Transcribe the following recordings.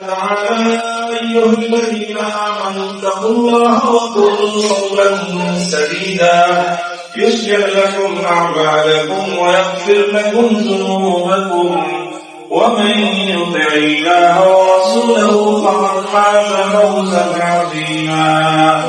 تعالى أيها الذين آمنوا اتقوا الله وقولوا قولا سديدا يصلح لكم أعمالكم ويغفر لكم ذنوبكم ومن يطع الله ورسوله فقد فاز فوزا عظيما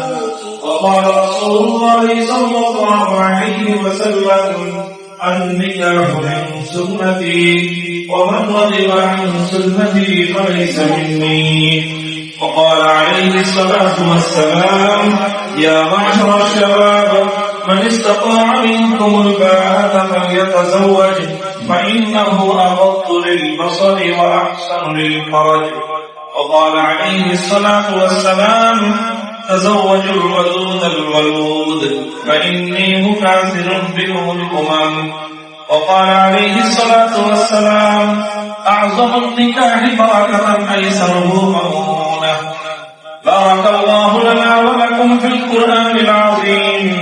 وقال رسول الله صلى الله عليه وسلم النكاح سنتي ومن رغب عن سنتي فليس مني. وقال عليه الصلاة والسلام يا معشر الشباب من استطاع منكم الباءة فليتزوج فإنه أغض للبصر وأحسن للفرج. وقال عليه الصلاة والسلام تزوجوا الودود الولود فإني مكاثر بكم الأمم. وقال عليه الصلاة والسلام أعظم النكاح بركة أيسره مؤونة بارك الله لنا ولكم في القرآن العظيم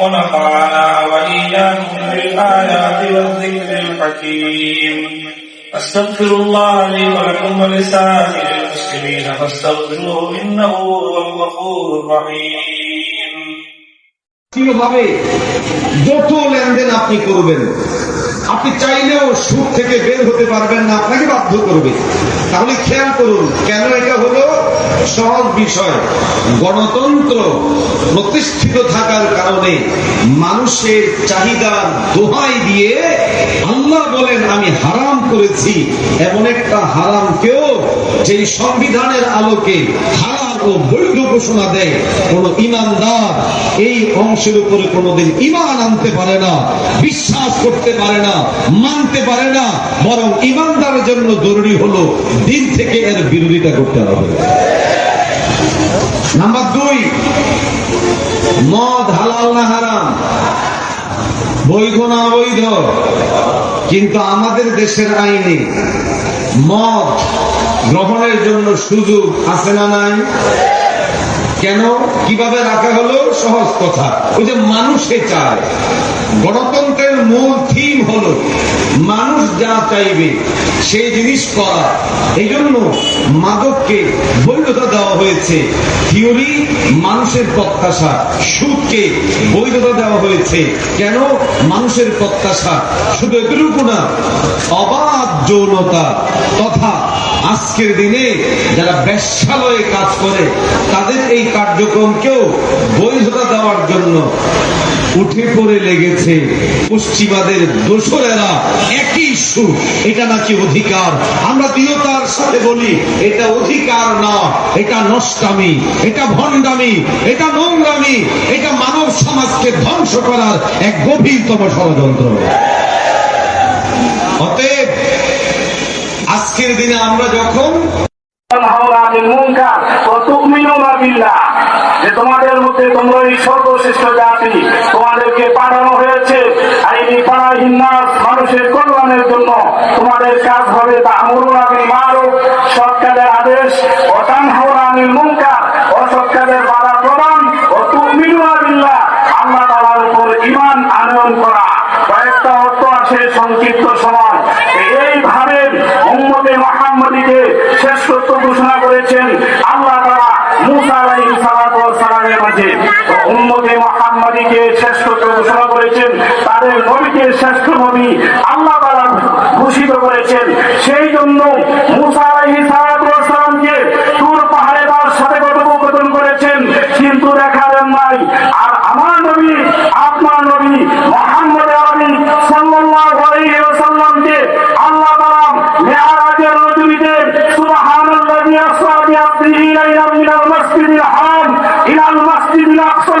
ونفعنا وإياكم بالآيات والذكر الحكيم. أستغفر الله لي ولكم ولسائر المسلمين فاستغفروه إنه هو الغفور الرحيم. কীভাবে যত লেনদেন আপনি করবেন, আপনি চাইলেও সুদ থেকে বের হতে পারবেন না, আপনাকে বাধ্য করবে। তাহলে খেয়াল করুন, কেন এটা হলো সহজ বিষয়। গণতন্ত্র প্রতিষ্ঠিত থাকার কারণে মানুষের চাহিদা দোহাই দিয়ে আল্লাহ বলেন, আমি হারাম করেছি। এমন একটা হারামকেও যেই সংবিধানের আলোকে হারাম ও বৈধ ঘোষণা দেয়। কোন ইমানদার এই অংশের উপরে কোনোদিন ইমান আনতে পারে না, বিশ্বাস করতে পারে না, মানতে পারে না, বরং ইমানদারের জন্য জরুরি হলো দিন থেকে এর বিরোধিতা করতে হবে। নাম্বার দুই, মদ হালাল না হারাম? বৈধ না অবৈধ? কিন্তু আমাদের দেশের আইনে মদ গ্রহণের জন্য সুযোগ আছে না নাই? কেন? কীভাবে রাখা হলো? সহজ কথা। ওই যে মানুষে চায়। গণতন্ত্রের মূল থিম হলো, মানুষ যা চাইবে, সেই জিনিস করা। এই জন্য মাদককে বৈধতা দেওয়া হয়েছে। থিওরি মানুষের প্রত্যাশা। সুদকে বৈধতা দেওয়া হয়েছে। কেন? মানুষের প্রত্যাশা। শুধু এতটুকু না, অবাধ যৌনতা। তথা আজকের দিনে যারা ব্যবসালয়ে কাজ করে, তাদের এই কার্যক্রমকেও বৈধতা দেওয়ার জন্য উঠে পড়ে লেগেছে পশ্চিমাদের দোসরেরা। একই সুর এটা নাকি অধিকার? আমরা দৃঢ়তার সাথে বলি, এটা অধিকার না, এটা নষ্টামি, এটা ভণ্ডামি, এটা নোংরামি, এটা মানব সমাজকে ধ্বংস করার এক গভীরতম ষড়যন্ত্র। অতএব, আজকের দিনে আমরা যখন যে তোমাদের মধ্যে তোমরা এই সর্বশ্রেষ্ঠ জাতি, তোমাদেরকে পাঠানো হয়েছে। পাড়াহীন নাস মানুষের কল্যাণের জন্য তোমাদের কাজ হবে তা'মুরুনা বিল মারুফ সৎ কাজের আদেশ ও তানহাউনা আমি মুনকার, অসৎকারের বাধা প্রদান ও বিল্লাহ আল্লাহ তাআলার উপর ঈমান আনয়ন করা। কয়েকটা অর্থ আছে সংক্ষিপ্ত সময়। এইভাবে মোহাম্মদীকে ঘোষণা করেছেন, তাদের নবীকে শ্রেষ্ঠ নবী আল্লাহ তাআলা ঘোষিত করেছেন। সেই জন্য মুসা তুর পাহাড়ে তার সাথে কথোপকথন করেছেন, কিন্তু দেখা দেন নাই। আর আমার নবী, আপনার নবী মোহাম্মদ আলী ওয়াসাল্লামকে আল্লাহ রজনীতে সুবহানাল্লাযী আসরা বিআবদিহি ইলা মিনাল মাসজিদিল হারাম ইলাল মাসজিদিল আকসা